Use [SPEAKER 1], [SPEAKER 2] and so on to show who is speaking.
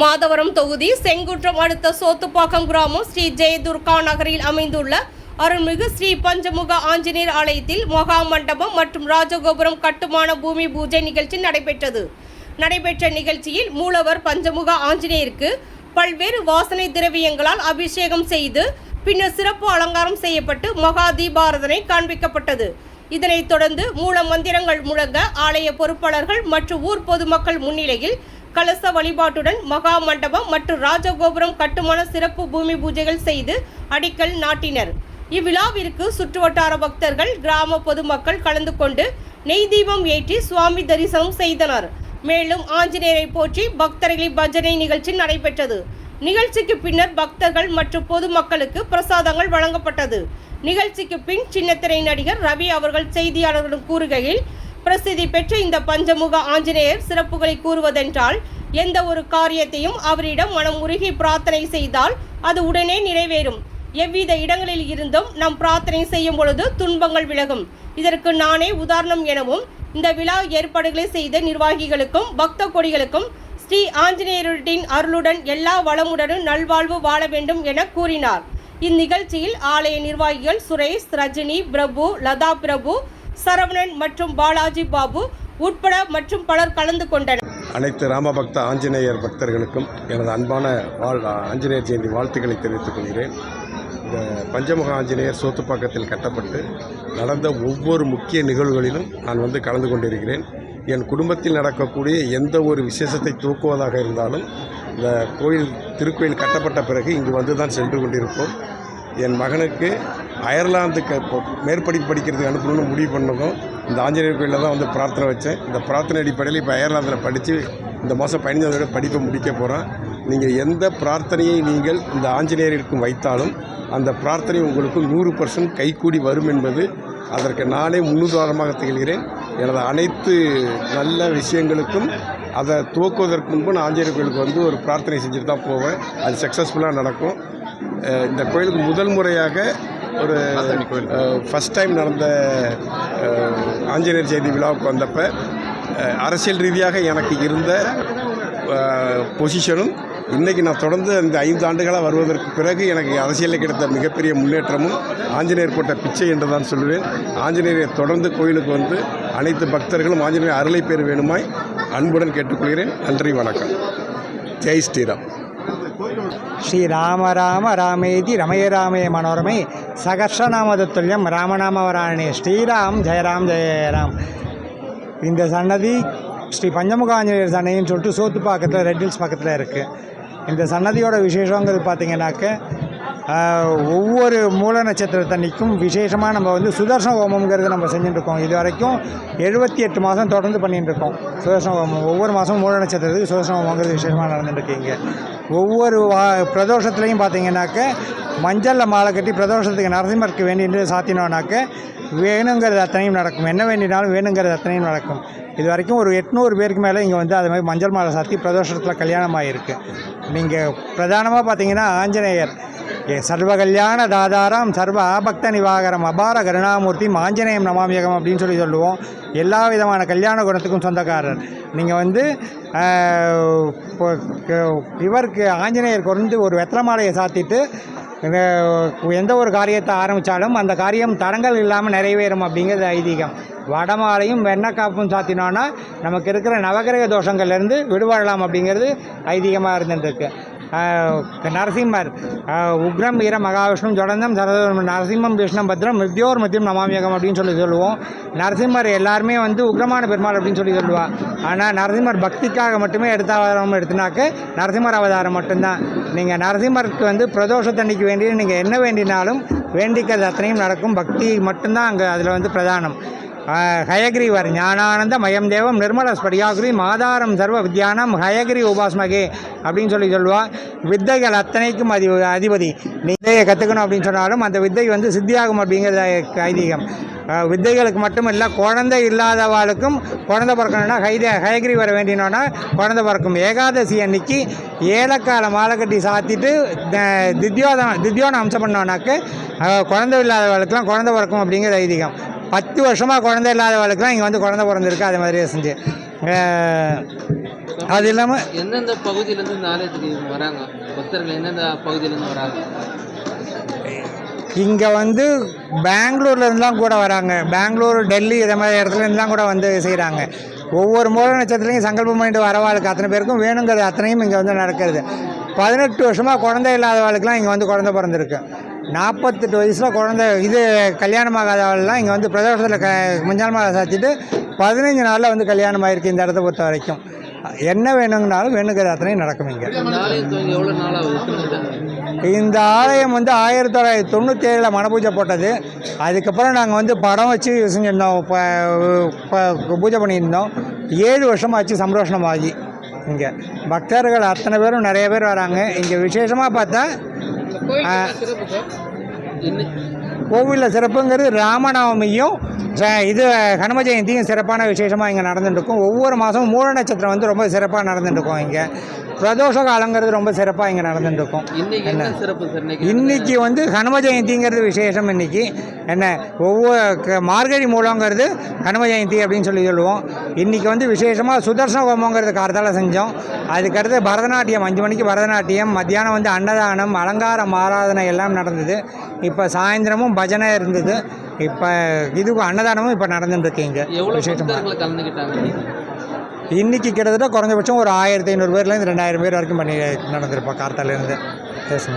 [SPEAKER 1] மாதவரம் தொகுதி செங்குன்றம் அடுத்த சோத்துப்பாக்கம் கிராமம் ஸ்ரீ ஜெயதுர்கா நகரில் அமைந்துள்ள அருள்மிகு ஸ்ரீ பஞ்சமுக ஆஞ்சநேயர் ஆலயத்தில் மகா மண்டபம் மற்றும் ராஜகோபுரம் கட்டுமான பூமி பூஜை நிகழ்ச்சி நடைபெற்றது. நடைபெற்ற நிகழ்ச்சியில் மூலவர் பஞ்சமுக ஆஞ்சநேயருக்கு பல்வேறு வாசனை திரவியங்களால் அபிஷேகம் செய்து பின்னர் சிறப்பு அலங்காரம் செய்யப்பட்டு மகா தீபாரதனை காண்பிக்கப்பட்டது. இதனைத் தொடர்ந்து மூல மந்திரங்கள் முழங்க ஆலய பொறுப்பாளர்கள் மற்றும் ஊர் பொதுமக்கள் முன்னிலையில் கலச வழிபாட்டுடன் மகா மண்டபம் மற்றும் ராஜகோபுரம் கட்டுமான சிறப்பு பூமி பூஜைகள் செய்து அடிக்கல் நாட்டினர். இவ்விழாவிற்கு சுற்றுவட்டார பக்தர்கள் கிராம பொதுமக்கள் கலந்து கொண்டு நெய் தீபம் ஏற்றி சுவாமி தரிசனம் செய்தனர். மேலும் ஆஞ்சநேயரை போற்றி பக்தர்களின் பஜனை நிகழ்ச்சி நடைபெற்றது. நிகழ்ச்சிக்கு பின்னர் பக்தர்கள் மற்றும் பொதுமக்களுக்கு பிரசாதங்கள் வழங்கப்பட்டது. நிகழ்ச்சிக்கு பின் சின்னத்திரை நடிகர் ரவி அவர்கள் செய்தியாளர்களிடம் கூறுகையில் பிரசித்தி பெற்ற இந்த பஞ்சமுக ஆஞ்சநேயர் சிறப்புகளை கூறுவதென்றால் எந்த ஒரு காரியத்தையும் அவரிடம் மனம் உருகி பிரார்த்தனை செய்தால் அது உடனே நிறைவேறும். எவ்வித இடங்களில் இருந்தும் நம் பிரார்த்தனை செய்யும் பொழுது துன்பங்கள் விலகும். இதற்கு நானே உதாரணம் எனவும் இந்த விழா ஏற்பாடுகளை செய்த நிர்வாகிகளுக்கும் பக்த கொடிகளுக்கும் ஸ்ரீ ஆஞ்சநேயரின் அருளுடன் எல்லா வளமுடனும் நல்வாழ்வு வாழ வேண்டும் என கூறினார். இந்நிகழ்ச்சியில் ஆலய நிர்வாகிகள் சுரேஷ் ரஜினி பிரபு லதா பிரபு சரவணன் மற்றும் பாலாஜி பாபு உட்பட மற்றும் பலர் கலந்து கொண்டனர்.
[SPEAKER 2] அனைத்து ராமபக்த ஆஞ்சநேயர் பக்தர்களுக்கும் எனது அன்பான வாழ் ஆஞ்சநேயர் ஜெயந்தி வாழ்த்துக்களை தெரிவித்துக் கொள்கிறேன். இந்த பஞ்சமுக ஆஞ்சநேயர் சோத்துப்பாக்கத்தில் கட்டப்பட்டு நடந்த ஒவ்வொரு முக்கிய நிகழ்வுகளிலும் நான் வந்து கலந்து கொண்டிருக்கிறேன். என் குடும்பத்தில் நடக்கக்கூடிய எந்த ஒரு விசேஷத்தை தூக்குவதாக இருந்தாலும் இந்த கோயில் திருக்கோயில் கட்டப்பட்ட பிறகு இங்கு வந்து தான் சென்று கொண்டிருப்போம். என் மகனுக்கு அயர்லாந்துக்கு இப்போ மேற்படிப்பு படிக்கிறதுக்கு அனுப்பணும்னு முடிவு பண்ணதும் இந்த ஆஞ்சநேயர் கோயிலில் தான் வந்து பிரார்த்தனை வச்சேன். இந்த பிரார்த்தனை அடிப்படையில் இப்போ அயர்லாந்தில் படித்து இந்த மாதம் பதினஞ்சாவது படிப்பை முடிக்க போகிறேன் நீங்கள் எந்த பிரார்த்தனையை நீங்கள் இந்த ஆஞ்சநேயருக்கும் வைத்தாலும் அந்த பிரார்த்தனை உங்களுக்கு நூறு பர்சன்ட் கைகூடி வரும் என்பது அதற்கு நானே முன்னுதாரணமாக திகழ்கிறேன். எனது அனைத்து நல்ல விஷயங்களுக்கும் அதை துவக்குவதற்கு முன்பு நான் ஆஞ்சநேயர் கோயிலுக்கு வந்து ஒரு பிரார்த்தனை செஞ்சுட்டு தான் போவேன். அது சக்ஸஸ்ஃபுல்லாக நடக்கும். இந்த கோயிலுக்கு முதல் முறையாக ஒரு ஃபஸ்ட் டைம் நடந்த ஆஞ்சநேயர் ஜெயந்தி விழாவுக்கு வந்தப்போ அரசியல் ரீதியாக எனக்கு இருந்த பொசிஷனும் இன்றைக்கி நான் தொடர்ந்து இந்த ஐந்து ஆண்டுகளாக வருவதற்கு பிறகு எனக்கு அரசியலில் கிடைத்த மிகப்பெரிய முன்னேற்றமும் ஆஞ்சநேயர் போட்ட பிச்சை என்று தான் சொல்லுவேன். ஆஞ்சநேயரை தொடர்ந்து கோயிலுக்கு வந்து அனைத்து பக்தர்களும் ஆஞ்சநேயர் அருளை பெற வேணுமாய் அன்புடன் கேட்டுக்கொள்கிறேன். நன்றி வணக்கம். ஜெய் ஸ்ரீராம்.
[SPEAKER 3] ஸ்ரீராம ராம ராமேதி ரமய ராமே மனோரமை சகர்ஷநாமது துல்லியம் ராமநாமவராணி. ஸ்ரீராம் ஜெயராம் ஜெயராம் இந்த சன்னதி ஸ்ரீ பஞ்சமுக ஆஞ்சநேயர் சன்னதின்னு சொல்லிட்டு சோத்துப்பாக்கத்தில் ரெட் ஹில்ஸ் பக்கத்தில் இருக்குது இந்த சன்னதியோட விசேஷங்கிறது பார்த்திங்கனாக்க ஒவ்வொரு மூல நட்சத்திரத்தன்னைக்கும் விசேஷமாக நம்ம வந்து சுதர்சன ஹோமம்ங்கிறது நம்ம செஞ்சுட்டுருக்கோம். இது வரைக்கும் எழுபத்தி எட்டு மாதம் தொடர்ந்து பண்ணிட்டுருக்கோம். சுதர்சன ஹோமம் ஒவ்வொரு மாதம் மூல நட்சத்திரத்துக்கு சுதர்சன ஹோமங்கிறது விசேஷமாக நடந்துட்டுருக்கீங்க ஒவ்வொரு வா பிரதோஷத்துலையும் பார்த்தீங்கன்னாக்க மஞ்சளில் மாலை கட்டி பிரதோஷத்துக்கு நரசிம்மருக்கு வேண்டிட்டு சாத்தினோன்னாக்க வேணுங்கிறது அத்தனையும் நடக்கும். என்ன வேண்டினாலும் வேணுங்கிறது அத்தனையும் நடக்கும். இது வரைக்கும் ஒரு எட்நூறு பேருக்கு மேலே இங்கே வந்து அது மாதிரி மஞ்சள் மாலை சாத்தி பிரதோஷத்தில் கல்யாணம் ஆகிருக்கு நீங்கள் பிரதானமாக பார்த்தீங்கன்னா ஆஞ்சநேயர். ஏ சர்வ கல்யாண தாதாரம் சர்வ ஆபக்த நிவாகரம் அபார கருணாமூர்த்தி ஆஞ்சநேயம் நமாமியகம் அப்படின்னு சொல்லி சொல்லுவோம். எல்லா விதமான கல்யாண குணத்துக்கும் சொந்தக்காரர். நீங்கள் வந்து இப்போ இவருக்கு ஆஞ்சநேயருக்கு வந்து ஒரு வெத்தலை மாலையை சாத்திட்டு எந்த ஒரு காரியத்தை ஆரம்பித்தாலும் அந்த காரியம் தடங்கள் இல்லாமல் நிறைவேறும் அப்படிங்கிறது ஐதீகம். வடமாலையும் வெண்ணக்காப்பும் சாத்தினோன்னா நமக்கு இருக்கிற நவகிரக தோஷங்கள்லேருந்து விடுபடலாம் அப்படிங்கிறது ஐதீகமாக இருந்துட்டுருக்கு. நரசிம்மர். உக்ரம் வீர மகாவிஷ்ணு ஜொடந்தம் சரதம் நரசிம்மம் விஷ்ணம் பத்ரம் மிருத்யோர் மத்தியம் நமாமியகம் அப்படின்னு சொல்லி சொல்லுவோம். நரசிம்மர் எல்லாருமே வந்து உக்ரமான பெருமாள் அப்படின்னு சொல்லி சொல்லுவாள் ஆனால் நரசிம்மர் பக்திக்காக மட்டுமே எடுத்த அவதாரம் எடுத்தினாக்க நரசிம்மர் அவதாரம் மட்டும்தான். நீங்கள் நரசிம்மருக்கு வந்து பிரதோஷத்தன்னைக்கு வேண்டிய நீங்கள் என்ன வேண்டினாலும் வேண்டிக்கிறது அத்தனையும் நடக்கும். பக்தி மட்டும்தான் அங்கே அதில் வந்து பிரதானம். ஹயக்ரீவர் ஞானானந்த மயம் தேவம் நிர்மல ஸ்படியாகுரி மாதாரம் சர்வ வித்யானம் ஹயகிரி உபாஸ்மகே அப்படின்னு சொல்லி சொல்லுவா. வித்தைகள் அத்தனைக்கும் அதி அதிபதி. நீ வித்தையை கற்றுக்கணும் அப்படின்னு சொன்னாலும் அந்த வித்தை வந்து சித்தியாகும் அப்படிங்கிறது ஐதீகம். வித்தைகளுக்கு மட்டும் இல்லை குழந்தை இல்லாதவாளுக்கும் குழந்தை பிறக்கணும்னா ஹைதே ஹயகிரி வர வேண்டினோன்னா குழந்தை பிறக்கும். ஏகாதசி அன்னைக்கு ஏலக்கால மாலை கட்டி சாத்திட்டு த- தித்யோதம் தித்யோன அம்சம் பண்ணோன்னாக்க குழந்தை இல்லாதவளுக்கெல்லாம் குழந்தை பிறக்கும் அப்படிங்கிறது ஐதீகம். பத்து வருஷமாக குழந்தை இல்லாதவளுக்கெல்லாம் இங்கே வந்து குழந்தை பிறந்திருக்கு அது மாதிரியே செஞ்சு. அது இல்லாமல்
[SPEAKER 4] எந்தெந்த பகுதியிலேருந்து இந்த ஆலயத்துக்கு வராங்க? பக்தர்கள் எந்தெந்த பகுதியிலேருந்து வராங்க?
[SPEAKER 3] இங்கே வந்து பெங்களூர்ல இருந்துலாம் கூட வராங்க. பெங்களூர் டெல்லி இதை மாதிரி இடத்துல இருந்துலாம் கூட வந்து செய்கிறாங்க ஒவ்வொரு மூல நட்சத்திரத்தையும் சங்கல்பம் பண்ணிட்டு வரவாளுக்கு அத்தனை பேருக்கும் வேணுங்கிறது அத்தனையும் இங்கே வந்து நடக்கிறது. பதினெட்டு வருஷமாக குழந்தை இல்லாதவாளுக்குலாம் இங்கே வந்து குழந்தை பிறந்திருக்கு. நாற்பத்தெட்டு வயசில் குழந்தை இது கல்யாணம் ஆகாதவாள்லாம் இங்கே வந்து பிரதோஷத்தில் க மஞ்சள் மாலை சாத்திட்டு பதினஞ்சு நாளில் வந்து கல்யாணம் ஆயிருக்கு இந்த இடத்த பொறுத்த வரைக்கும். என்ன வேணுங்கனாலும் வேணுங்கிறது அத்தனையும் நடக்கும் இங்கே.
[SPEAKER 4] இந்த ஆலயம்
[SPEAKER 3] வந்து ஆயிரத்தி தொள்ளாயிரத்தி தொண்ணூற்றி ஏழில் மனபூஜை போட்டது. அதுக்கப்புறம் நாங்கள் வந்து படம் வச்சு செஞ்சிருந்தோம் இப்போ பூஜை பண்ணியிருந்தோம். ஏழு வருஷமாச்சு சம்ரோஷணம் ஆகி இங்கே. பக்தர்கள் அத்தனை பேரும் நிறைய பேர் வராங்க. இங்கே விசேஷமாக பார்த்தா கோவிலில் சிறப்புங்கிறது ராமநவமியும் இது ஹனும ஜெயந்தியும் சிறப்பான விசேஷமாக இங்கே நடந்துட்டு இருக்கும் ஒவ்வொரு மாதமும் மூல நட்சத்திரம் வந்து ரொம்ப சிறப்பாக நடந்துட்டு இருக்கும் இங்கே. பிரதோஷ காலங்கிறது ரொம்ப சிறப்பாக இங்கே நடந்துட்டு இருக்கும்
[SPEAKER 4] இன்னைக்கு என்ன? சிறப்பு
[SPEAKER 3] வந்து ஹனும ஜெயந்திங்கிறது விசேஷம் இன்னைக்கு. என்ன? ஒவ்வொரு க- மார்கழி மூலங்கிறது ஹனும ஜெயந்தி அப்படின்னு சொல்லி சொல்லுவோம். இன்னைக்கு வந்து விசேஷமாக சுதர்சன ஹோமங்கிறது காரத்தால் செஞ்சோம். அதுக்கடுத்து பரதநாட்டியம் அஞ்சு மணிக்கு பரதநாட்டியம் மத்தியானம் வந்து அன்னதானம் அலங்காரம் ஆராதனை எல்லாம் நடந்தது. இப்போ சாயந்தரமும் பஜனை இருந்தது. இப்போ இது அன்னதானமும் இப்போ நடந்துட்டு இருக்கு இங்கே
[SPEAKER 4] எவ்வளோ பக்தர்கள் கலந்துக்கிட்டாங்க? இன்னைக்கு?
[SPEAKER 3] இன்னைக்கு கிட்டத்தட்ட குறைஞ்சபட்சம் ஒரு ஆயிரத்தி ஐநூறு பேர்லேருந்து ரெண்டாயிரம் பேர் வரைக்கும் பண்ணி நடந்திருப்போம் கார்த்தாலேருந்து பேசுங்க